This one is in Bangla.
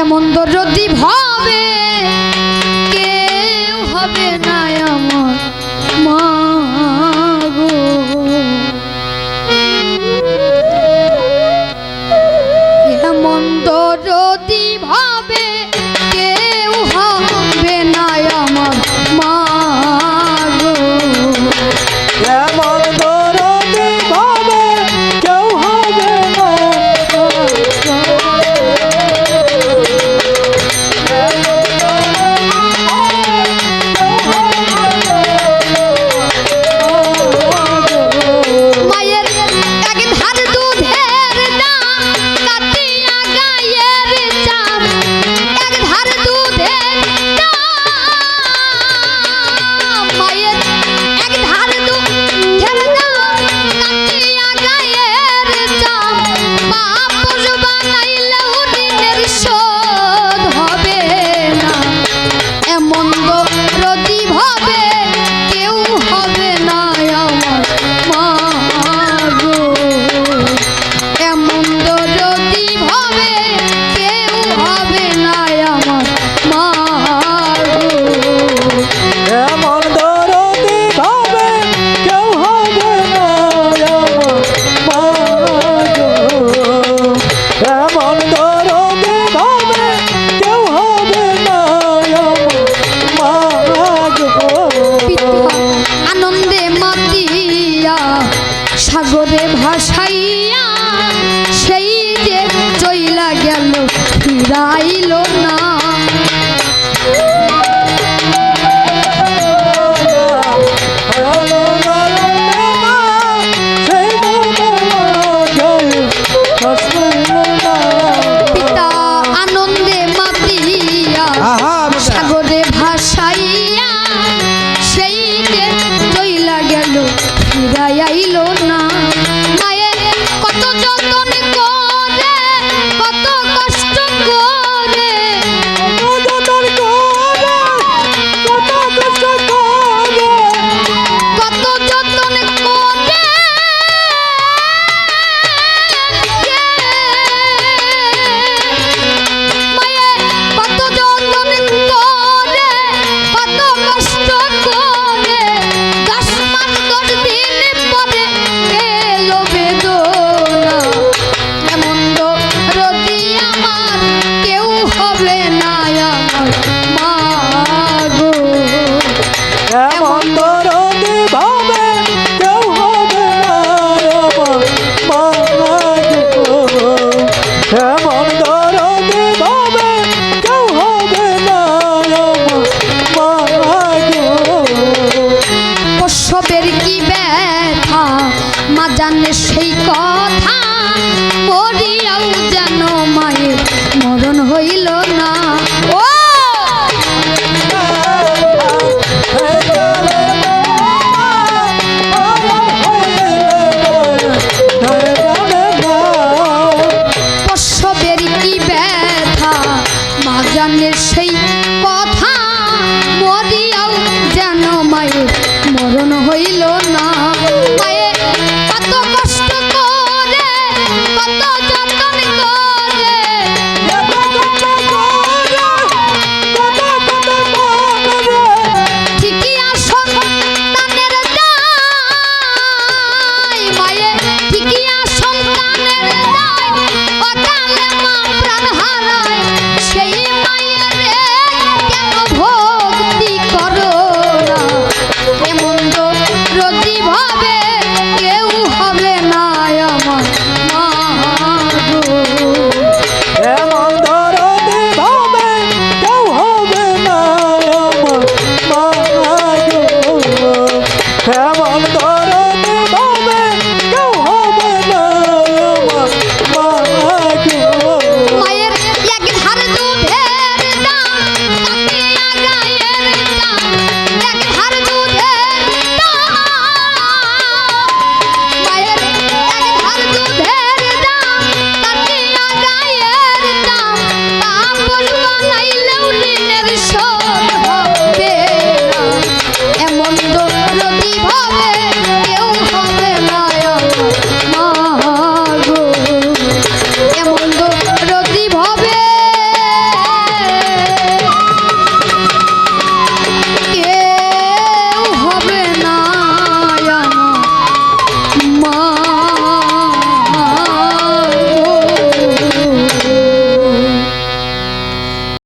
এমন দরদি ভাবে কেউ হবে না এমন মা এমন দরদি ভাবে ফিরাইল না। মরণ হইল না।